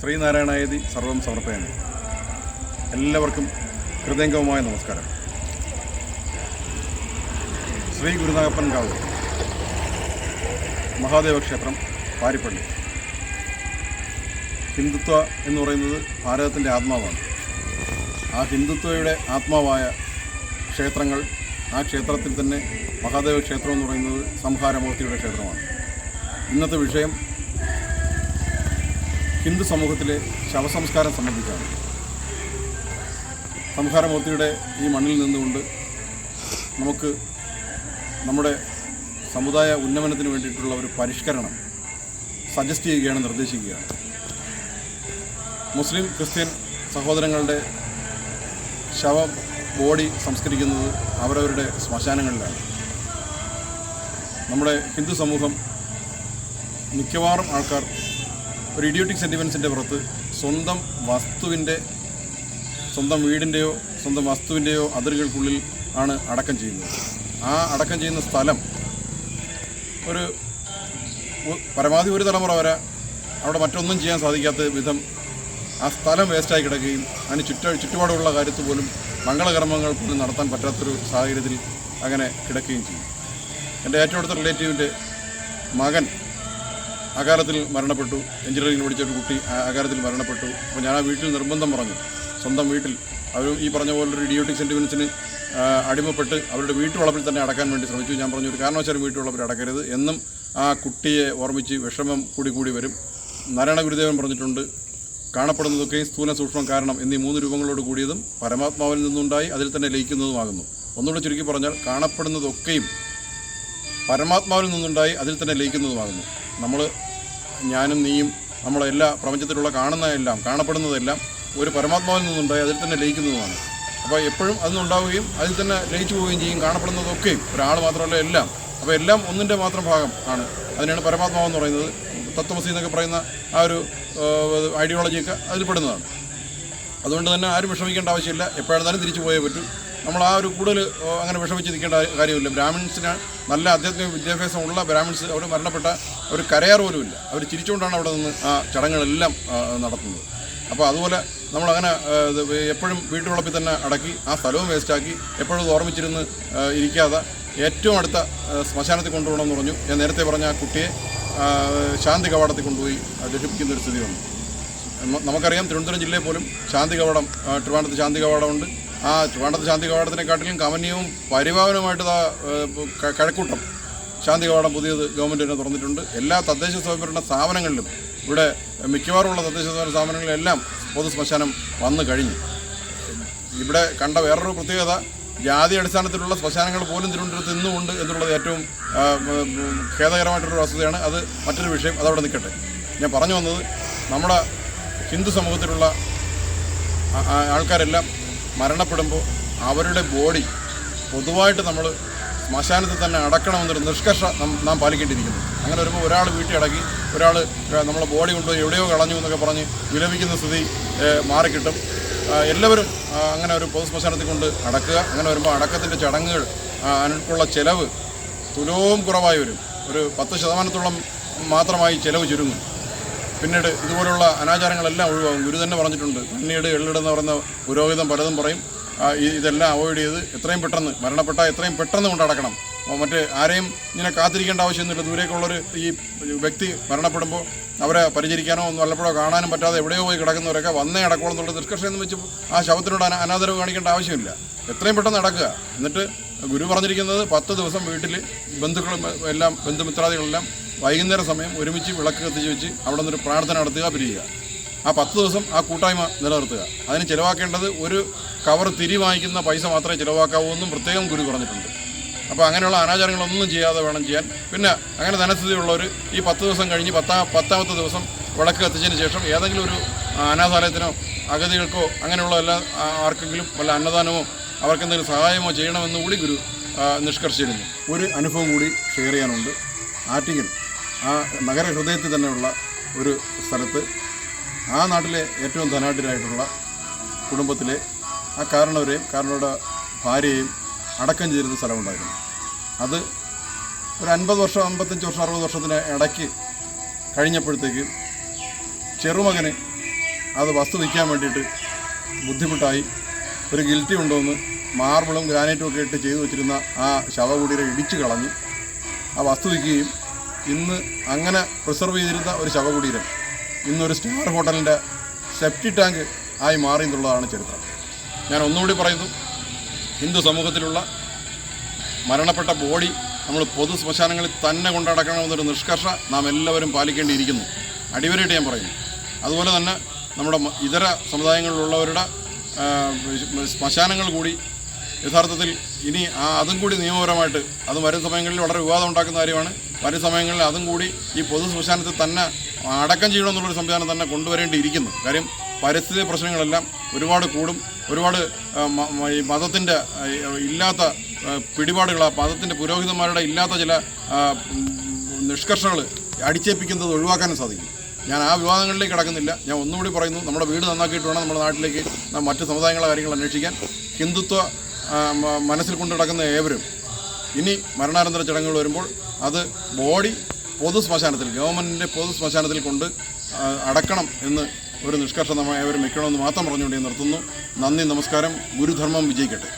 ശ്രീനാരായണായതി സർവം സമർപ്പയാണ് എല്ലാവർക്കും ഹൃദയംഗവുമായ നമസ്കാരം. ശ്രീ ഗുരുനാഗപ്പൻ കാവ് മഹാദേവ ക്ഷേത്രം പാരിപ്പള്ളി. ഹിന്ദുത്വ എന്ന് പറയുന്നത് ഭാരതത്തിന്റെ ആത്മാവാണ്. ആ ഹിന്ദുത്വയുടെ ആത്മാവായ ക്ഷേത്രങ്ങൾ ആ ക്ഷേത്രത്തിൽ തന്നെ മഹാദേവ ക്ഷേത്രം എന്ന് പറയുന്നത് സംഹാരമൂർത്തിയുടെ ക്ഷേത്രമാണ്. ഇന്നത്തെ വിഷയം ഹിന്ദു സമൂഹത്തിലെ ശവസംസ്കാരം സംബന്ധിച്ചാണ്. സംഹാരമൂർത്തിയുടെ ഈ മണ്ണിൽ നിന്നുകൊണ്ട് നമുക്ക് നമ്മുടെ സമുദായ ഉന്നമനത്തിന് വേണ്ടിയിട്ടുള്ള ഒരു പരിഷ്കരണം സജസ്റ്റ് ചെയ്യുകയാണ് നിർദ്ദേശിക്കുകയാണ്. മുസ്ലിം ക്രിസ്ത്യൻ സഹോദരങ്ങളുടെ ശവ ബോഡി സംസ്കരിക്കുന്നത് അവരവരുടെ ശ്മശാനങ്ങളിലാണ്. നമ്മുടെ ഹിന്ദു സമൂഹം മിക്കവാറും ആൾക്കാർ ഒരു ഇഡിയോട്ടിക് സെന്റിമെൻസിന്റെ പുറത്ത് സ്വന്തം വസ്തുവിന്റെ സ്വന്തം വീടിന്റെയോ സ്വന്തം വസ്തുവിന്റെയോ അതിരുകൾക്കുള്ളിൽ ആണ് അടക്കം ചെയ്യുന്നത്. ആ അടക്കം ചെയ്യുന്ന സ്ഥലം ഒരു പരമാവധി ഒരു തലമുറ വരെ അവിടെ മറ്റൊന്നും ചെയ്യാൻ സാധിക്കാത്ത വിധം ആ സ്ഥലം വേസ്റ്റായി കിടക്കുകയും അതിന് ചുറ്റ ചുറ്റുപാടുള്ള കാര്യത്തിൽ പോലും മംഗളകർമ്മങ്ങൾ പോലും നടത്താൻ പറ്റാത്തൊരു സാഹചര്യത്തിൽ അങ്ങനെ കിടക്കുകയും ചെയ്യും. എന്റെ ഏറ്റവും അടുത്ത റിലേറ്റീവിന്റെ മകൻ അകാലത്തിൽ മരണപ്പെട്ടു. എഞ്ചിനീയറിംഗ് പഠിച്ച ഒരു കുട്ടി അകാരത്തിൽ മരണപ്പെട്ടു. അപ്പോൾ ഞാൻ ആ വീട്ടിൽ നിർബന്ധം പറഞ്ഞു. സ്വന്തം വീട്ടിൽ. അവർ ഈ പറഞ്ഞ പോലെ ഒരു ഇഡിയോട്ടിക് സെന്റിമെൻസിന് അടിമപ്പെട്ട് അവരുടെ വീട്ടുവളപ്പിൽ തന്നെ അടക്കാൻ വേണ്ടി ശ്രമിച്ചു. ഞാൻ പറഞ്ഞു ഒരു കാരണവശാലും വീട്ടുവളപ്പിൽ അടക്കരുത് എന്നും ആ കുട്ടിയെ ഓർമ്മിച്ച് വിഷമം കൂടി കൂടി വരും. നാരായണ ഗുരുദേവൻ പറഞ്ഞിട്ടുണ്ട് കാണപ്പെടുന്നതൊക്കെയും സ്ഥൂല സൂക്ഷ്മം കാരണം എന്നീ മൂന്ന് രൂപങ്ങളോട് കൂടിയതും പരമാത്മാവിൽ നിന്നുണ്ടായി അതിൽ തന്നെ ലയിക്കുന്നതുമാകുന്നു. ഒന്നുകൂടെ ചുരുക്കി പറഞ്ഞാൽ കാണപ്പെടുന്നതൊക്കെയും പരമാത്മാവിൽ നിന്നുണ്ടായി അതിൽ തന്നെ ലയിക്കുന്നതുമാകുന്നു. നമ്മൾ ഞാനും നീയും നമ്മളെല്ലാ പ്രപഞ്ചത്തിലുള്ള കാണുന്നതെല്ലാം കാണപ്പെടുന്നതെല്ലാം ഒരു പരമാത്മാവിൽ നിന്നുണ്ടായി അതിൽ തന്നെ ലയിക്കുന്നതുമാണ്. അപ്പോൾ എപ്പോഴും അതിനുണ്ടാവുകയും അതിൽ തന്നെ ലയിച്ചു പോവുകയും ചെയ്യും കാണപ്പെടുന്നതൊക്കെയും. ഒരാൾ മാത്രമല്ല എല്ലാം. അപ്പോൾ എല്ലാം ഒന്നിന്റെ മാത്രം ഭാഗം ആണ്. അതിനാണ് പരമാത്മാവെന്ന് പറയുന്നത്. തത്വമസി എന്നൊക്കെ പറയുന്ന ആ ഒരു ഐഡിയോളജിയൊക്കെ അതിൽ പെടുന്നതാണ് അതുകൊണ്ട് തന്നെ ആരും വിഷമിക്കേണ്ട ആവശ്യമില്ല. എപ്പോഴായിരുന്നാലും തിരിച്ചു പോയേ പറ്റൂ. നമ്മൾ ആ ഒരു കൂടുതൽ അങ്ങനെ വിഷമിച്ച് നിൽക്കേണ്ട കാര്യമില്ല. ബ്രാഹ്മിൺസിന് നല്ല ആധ്യാത്മിക വിദ്യാഭ്യാസമുള്ള ബ്രാഹ്മിൺസ് അവർ മരണപ്പെട്ട ഒരു കരയാർ പോലുമില്ല അവർ ചിരിച്ചുകൊണ്ടാണ് അവിടെ നിന്ന് ആ ചടങ്ങുകളെല്ലാം നടത്തുന്നത്. അപ്പോൾ അതുപോലെ നമ്മളങ്ങനെ എപ്പോഴും വീട്ടുവളപ്പിൽ തന്നെ അടക്കി ആ സ്ഥലവും വേസ്റ്റാക്കി എപ്പോഴും ഓർമ്മിച്ചിരുന്ന് ഇരിക്കാതെ ഏറ്റവും അടുത്ത ശ്മശാനത്തിൽ കൊണ്ടുപോകണമെന്ന് പറഞ്ഞു. ഞാൻ നേരത്തെ പറഞ്ഞ ആ കുട്ടിയെ ശാന്തി കവാടത്തിൽ കൊണ്ടുപോയി ദഹിപ്പിക്കുന്ന ഒരു സ്ഥിതി വന്നു. നമുക്കറിയാം തിരുവനന്തപുരം ജില്ലയിൽ പോലും ശാന്തി കവാടം ട്രിവാൻഡ്രത്ത് ശാന്തി കവാടമുണ്ട്. ആ വേണ്ടത് ശാന്തി കവാടത്തിനെക്കാട്ടിലും കമനീയവും പരിഭാവനവുമായിട്ട് കഴക്കൂട്ടം ശാന്തി കവാടം പുതിയത് ഗവൺമെന്റ് തന്നെ തുറന്നിട്ടുണ്ട്. എല്ലാ തദ്ദേശ സ്വയംഭരണ സ്ഥാപനങ്ങളിലും ഇവിടെ മിക്കവാറുമുള്ള തദ്ദേശ സ്വയംഭരണ സ്ഥാപനങ്ങളിലെല്ലാം പൊതു ശ്മശാനം വന്നു കഴിഞ്ഞു. ഇവിടെ കണ്ട വേറൊരു പ്രത്യേകത ജാതി അടിസ്ഥാനത്തിലുള്ള ശ്മശാനങ്ങൾ പോലും തിരുവനന്തപുരത്ത് ഇന്നും ഉണ്ട് എന്നുള്ളത് ഏറ്റവും ഖേദകരമായിട്ടൊരു വസ്തുതയാണ്. അത് മറ്റൊരു വിഷയം അതവിടെ നിൽക്കട്ടെ. ഞാൻ പറഞ്ഞു വന്നത് നമ്മുടെ ഹിന്ദു സമൂഹത്തിലുള്ള ആൾക്കാരെല്ലാം മരണപ്പെടുമ്പോൾ അവരുടെ ബോഡി പൊതുവായിട്ട് നമ്മൾ ശ്മശാനത്തിൽ തന്നെ അടക്കണമെന്നൊരു നിഷ്കർഷ നാം പാലിക്കേണ്ടിയിരിക്കുന്നു. അങ്ങനെ വരുമ്പോൾ ഒരാൾ വീട്ടിൽ അടക്കി ഒരാൾ നമ്മളെ ബോഡി കൊണ്ടുപോയി എവിടെയോ കളഞ്ഞു എന്നൊക്കെ പറഞ്ഞ് വിലപിക്കുന്ന സ്ഥിതി മാറിക്കിട്ടും. എല്ലാവരും അങ്ങനെ ഒരു പൊതു ശ്മശാനത്തിൽ കൊണ്ട് അടക്കുക. അങ്ങനെ വരുമ്പോൾ അടക്കത്തിന്റെ ചടങ്ങുകൾ അതിനുള്ള ചിലവ് തുലവും കുറവായി വരും. ഒരു പത്ത് ശതമാനത്തോളം മാത്രമായി ചിലവ് ചുരുങ്ങും. പിന്നീട് ഇതുപോലുള്ള അനാചാരങ്ങളെല്ലാം ഒഴിവാകും. ഗുരു തന്നെ പറഞ്ഞിട്ടുണ്ട് പിന്നീട് എള്ളിടെന്ന് പറയുന്ന പുരോഹിതം പലതും പറയും. ഇതെല്ലാം അവോയ്ഡ് ചെയ്ത് എത്രയും പെട്ടെന്ന് മരണപ്പെട്ട എത്രയും പെട്ടെന്ന് കൊണ്ടടക്കണം മറ്റ് ആരെയും ഇങ്ങനെ കാത്തിരിക്കേണ്ട ആവശ്യമൊന്നുമില്ല. ദൂരേക്കുള്ളൊരു ഈ വ്യക്തി മരണപ്പെടുമ്പോൾ അവരെ പരിചരിക്കാനോ ഒന്നും വല്ലപ്പോഴോ കാണാനും പറ്റാതെ എവിടെയോ പോയി കിടക്കുന്നവരൊക്കെ വന്നേ അടക്കണം എന്നുള്ള നിഷ്കർഷം വെച്ച് ആ ശവത്തിനോട് അനാദരവ് കാണിക്കേണ്ട ആവശ്യമില്ല. എത്രയും പെട്ടെന്ന് നടക്കുക. എന്നിട്ട് ഗുരു പറഞ്ഞിരിക്കുന്നത് പത്ത് ദിവസം വീട്ടിൽ ബന്ധുക്കളും എല്ലാം ബന്ധുമിത്രാദികളെല്ലാം വൈകുന്നേര സമയം ഒരുമിച്ച് വിളക്ക് കത്തിച്ച് വെച്ച് അവിടെ നിന്നൊരു പ്രാർത്ഥന നടത്തുക പിരിയുക. ആ പത്ത് ദിവസം ആ കൂട്ടായ്മ നിലനിർത്തുക. അതിന് ചിലവാക്കേണ്ടത് ഒരു കവർ തിരി വാങ്ങിക്കുന്ന പൈസ മാത്രമേ ചിലവാക്കാവൂ എന്നും പ്രത്യേകം ഗുരു പറഞ്ഞിട്ടുണ്ട്. അപ്പോൾ അങ്ങനെയുള്ള അനാചാരങ്ങളൊന്നും ചെയ്യാതെ വേണം ചെയ്യാൻ. പിന്നെ അങ്ങനെ ധനസ്ഥിതിയുള്ളവർ ഈ പത്ത് ദിവസം കഴിഞ്ഞ് പത്താം പത്താമത്തെ ദിവസം വിളക്ക് കത്തിച്ചതിന് ശേഷം ഏതെങ്കിലും ഒരു അനാഥാലയത്തിനോ അഗതികൾക്കോ അങ്ങനെയുള്ള എല്ലാ ആർക്കെങ്കിലും വല്ല അന്നദാനമോ അവർക്കെന്തെങ്കിലും സഹായമോ ചെയ്യണമെന്ന് കൂടി ഗുരു നിഷ്കർഷിച്ചിരുന്നു. ഒരു അനുഭവം കൂടി ഷെയർ ചെയ്യാനുണ്ട്. ആറ്റിങ്ങൽ. ആ നഗര ഹൃദയത്തിൽ തന്നെയുള്ള ഒരു സ്ഥലത്ത് ആ നാട്ടിലെ ഏറ്റവും ധനാഢ്യരായിട്ടുള്ള കുടുംബത്തിലെ ആ കാരണവരെയും കാരണവരുടെ ഭാര്യയും അടക്കം ചെയ്തിരുന്ന സ്ഥലമുണ്ടായിരുന്നു. അത് ഒരു അൻപത് വർഷം അമ്പത്തഞ്ച് വർഷം അറുപത് വർഷത്തിന് ഇടയ്ക്ക് കഴിഞ്ഞപ്പോഴത്തേക്ക് ചെറുമകന് അത് വസ്തു വയ്ക്കാൻ വേണ്ടിയിട്ട് ബുദ്ധിമുട്ടായി. ഒരു ഗിൽറ്റി ഉണ്ടോയെന്ന് മാർബിളും ഗ്രാനൈറ്റും ഒക്കെ ഇട്ട് ചെയ്തു വെച്ചിരുന്ന ആ ശവകുടീരെ ഇടിച്ചു കളഞ്ഞ് ആ വസ്തു വയ്ക്കുകയും ഇന്ന് അങ്ങനെ പ്രിസർവ് ചെയ്തിരുന്ന ഒരു ശവകുടീരം ഇന്നൊരു സ്റ്റാർ ഹോട്ടലിന്റെ സെപ്റ്റി ടാങ്ക് ആയി മാറി എന്നുള്ളതാണ് ചരിത്രം. ഞാൻ ഒന്നുകൂടി പറയുന്നു ഹിന്ദു സമൂഹത്തിലുള്ള മരണപ്പെട്ട ബോഡി നമ്മൾ പൊതു ശ്മശാനങ്ങളിൽ തന്നെ കൊണ്ടടക്കണമെന്നൊരു നിഷ്കർഷ നാം എല്ലാവരും പാലിക്കേണ്ടിയിരിക്കുന്നു. അടിവരായിട്ട് ഞാൻ പറയുന്നു. അതുപോലെ തന്നെ നമ്മുടെ ഇതര സമുദായങ്ങളിലുള്ളവരുടെ ശ്മശാനങ്ങൾ കൂടി യഥാർത്ഥത്തിൽ ഇനി ആ അതും കൂടി നിയമപരമായിട്ട് അത് വരും സമയങ്ങളിൽ വളരെ വിവാദം ഉണ്ടാക്കുന്ന കാര്യമാണ്. വരും സമയങ്ങളിൽ അതും കൂടി ഈ പൊതു ശ്മശാനത്തിൽ തന്നെ അടക്കം ചെയ്യണമെന്നുള്ളൊരു സംവിധാനം തന്നെ കൊണ്ടുവരേണ്ടിയിരിക്കുന്നു. കാര്യം പരിസ്ഥിതി പ്രശ്നങ്ങളെല്ലാം ഒരുപാട് കൂടും. ഒരുപാട് ഈ മതത്തിന്റെ ഇല്ലാത്ത പിടിപാടുകൾ ആ മതത്തിന്റെ പുരോഹിതന്മാരുടെ ഇല്ലാത്ത ചില നിഷ്കർഷങ്ങൾ അടിച്ചേൽപ്പിക്കുന്നത് ഒഴിവാക്കാനും സാധിക്കും. ഞാൻ ആ വിവാദങ്ങളിലേക്ക് കിടക്കുന്നില്ല. ഞാൻ ഒന്നുകൂടി പറയുന്നു നമ്മുടെ വീട് നന്നാക്കിയിട്ട് വേണം നമ്മുടെ നാട്ടിലേക്ക് മറ്റ് സമുദായങ്ങളെ കാര്യങ്ങൾ അന്വേഷിക്കാൻ. ഹിന്ദുത്വ മനസ്സിൽ കൊണ്ടു നടക്കുന്ന ഏവരും ഇനി മരണാനന്തര ചടങ്ങുകൾ വരുമ്പോൾ അത് ബോഡി പൊതു ശ്മശാനത്തിൽ ഗവൺമെന്റിന്റെ പൊതു ശ്മശാനത്തിൽ കൊണ്ട് അടക്കണം എന്ന് ഒരു നിഷ്കർഷം നമ്മൾ ഏവരും വെക്കണമെന്ന് മാത്രം പറഞ്ഞുകൊണ്ട് നിർത്തുന്നു. നന്ദി നമസ്കാരം. ഗുരുധർമ്മം വിജയിക്കട്ടെ.